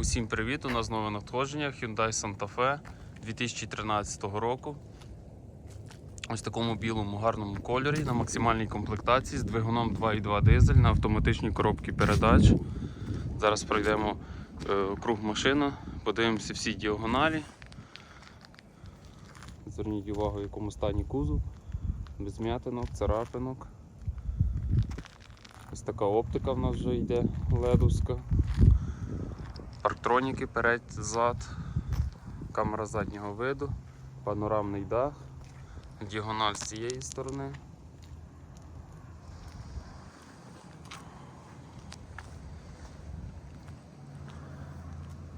Усім привіт! У нас нове надходження Hyundai Santa Fe 2013 року. Ось в такому білому гарному кольорі на максимальній комплектації з двигуном 2.2 дизель на автоматичній коробці передач. Зараз пройдемо е, круг машина, подивимося всі діагоналі. Зверніть увагу, в якому стані кузов, без м'ятинок, царапинок. Ось така оптика в нас вже йде ледовська. Парктроніки перед, зад, камера заднього виду, панорамний дах, діагональ з цієї сторони.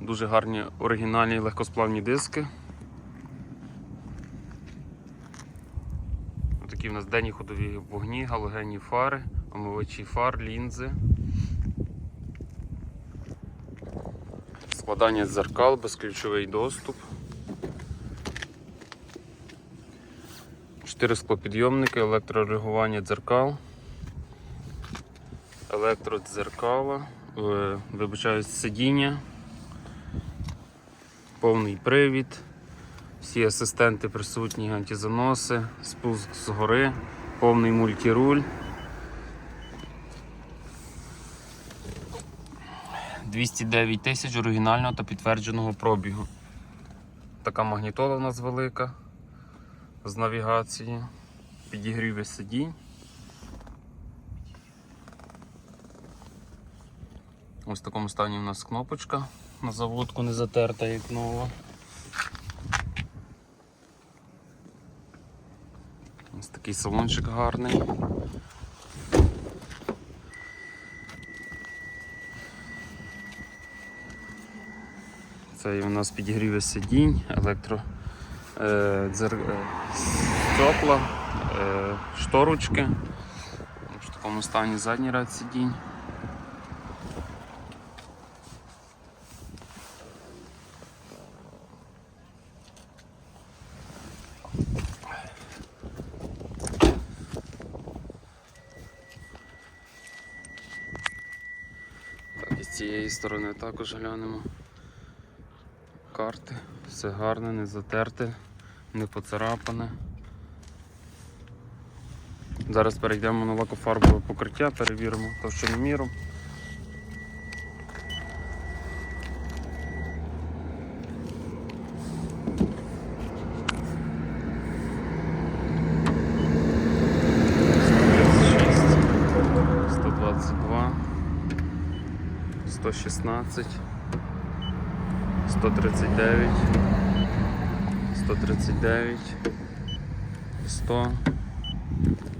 Дуже гарні оригінальні легкосплавні диски. Такі в нас денні ходові вогні, галогенні фари, омивачі фар, лінзи. Складання дзеркал, безключовий доступ. Чотири склопідйомники, електрорегулювання дзеркал, електродзеркала, е, вибачаю, сидіння, повний привід, всі асистенти присутні, антизаноси, спуск згори, повний мультируль. 209 тисяч оригінального та підтвердженого пробігу. Така магнітола у нас велика з навігації, підігріви сидінь. Ось в такому стані у нас кнопочка на заводку не затерта, як нова. Ось такий салончик гарний. Це і у нас підігріви сидінь, електро е, дзер... е, е, шторочки. В такому стані задній ряд сидінь. І з цієї сторони також глянемо карти, все гарне, не затерте, не поцарапане. Зараз перейдемо на лакофарбове покриття, перевіримо товщиноміром. Сто двадцять два, сто шістнадцять. 139, 139, 100,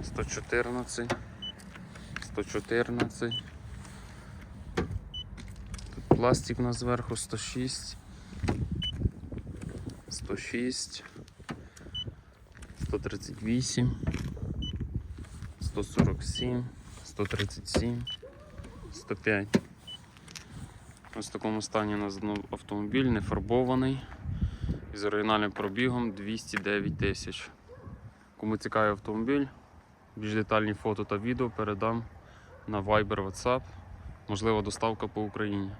114, 114. Тут пластик у нас зверху 106, 106, 138, 147, 137, 105. Ось в такому стані у нас автомобіль не фарбований з оригінальним пробігом 209 тисяч. Кому цікавий автомобіль, більш детальні фото та відео передам на Viber WhatsApp, Можлива доставка по Україні.